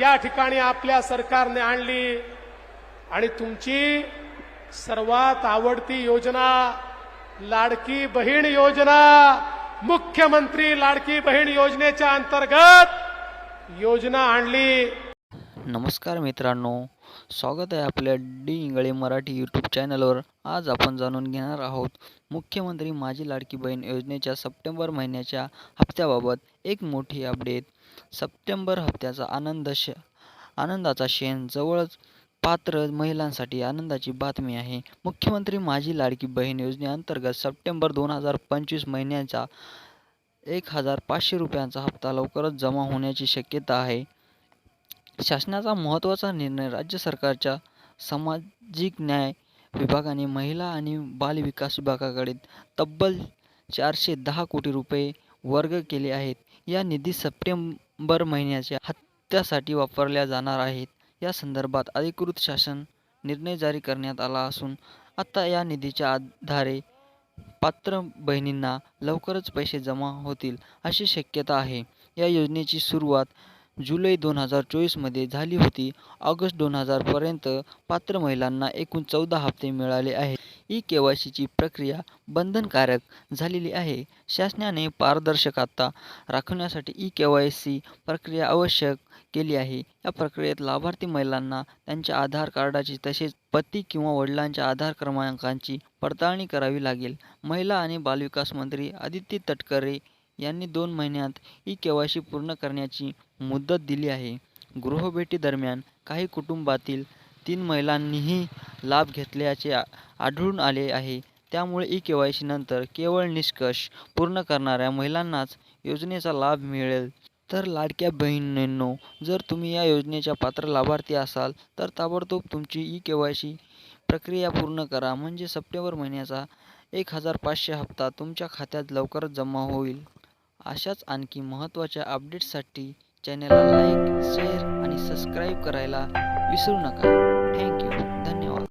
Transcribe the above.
या ठिकाणी आपल्या सरकारने आणली आणि तुमची सर्वात आवडती योजना लाडकी बहीण योजना मुख्यमंत्री लाडकी बहीण योजनेच्या अंतर्गत योजना आणली. नमस्कार मित्रांनो. स्वागत आहे आपल्या डी इंगळे मराठी यूट्यूब चॅनलवर आज आपण जाणून घेणार आहोत मुख्यमंत्री माझी लाडकी बहीण योजनेच्या सप्टेंबर महिन्याच्या हप्त्याबाबत एक मोठी अपडेट सप्टेंबर हप्त्याचा आनंद श आनंदाचा शेण जवळच पात्र महिलांसाठी आनंदाची बातमी आहे. मुख्यमंत्री माझी लाडकी बहीण योजनेअंतर्गत सप्टेंबर दोन हजार पंचवीस महिन्याचा एक हजार पाचशे रुपयांचा हप्ता लवकरच जमा होण्याची शक्यता आहे. शासनाचा महत्त्वाचा निर्णय राज्य सरकारच्या सामाजिक न्याय विभागाने महिला आणि बालविकास विभागाकडे तब्बल चारशे दहा कोटी रुपये वर्ग केले आहेत. या निधी सप्टेंबर महिन्याच्या हत्यासाठी वापरल्या जाणार आहेत. या संदर्भात अधिकृत शासन निर्णय जारी करण्यात आला असून आता या निधीच्या आधारे पात्र बहिणींना लवकरच पैसे जमा होतील अशी शक्यता आहे. या योजनेची सुरुवात जुलै दोन हजार चोवीसमध्ये झाली होती. ऑगस्ट दोन हजारपर्यंत पात्र महिलांना एकूण चौदा हप्ते मिळाले आहेत. ई के वाय सीची प्रक्रिया बंधनकारक झालेली आहे. शासनाने पारदर्शकता राखण्यासाठी ई के वाय सी प्रक्रिया आवश्यक केली आहे. या प्रक्रियेत लाभार्थी महिलांना त्यांच्या आधार कार्डाची तसेच पती किंवा वडिलांच्या आधार क्रमांकांची पडताळणी करावी लागेल. महिला आणि बालविकास मंत्री आदित्य तटकरे यांनी दोन महिन्यात ई के वाय सी पूर्ण करण्याची मुदत दिली आहे. गृहभेटीदरम्यान काही कुटुंबातील तीन महिलांनीही लाभ घेतल्याचे आढळून आले आहे. त्यामुळे ई के वाय सी नंतर केवळ निष्कर्ष पूर्ण करणाऱ्या महिलांनाच योजनेचा लाभ मिळेल. तर लाडक्या बहिणींनो जर तुम्ही या योजनेच्या पात्र लाभार्थी असाल तर ताबडतोब तुमची ई के वाय सी प्रक्रिया पूर्ण करा. म्हणजे सप्टेंबर महिन्याचा एक हजार पाचशे हप्ता तुमच्या खात्यात लवकरच जमा होईल. अशाच आणखी महत्त्वाच्या अपडेट्ससाठी चॅनलला लाईक शेअर आणि सबस्क्राईब करायला विसरू नका.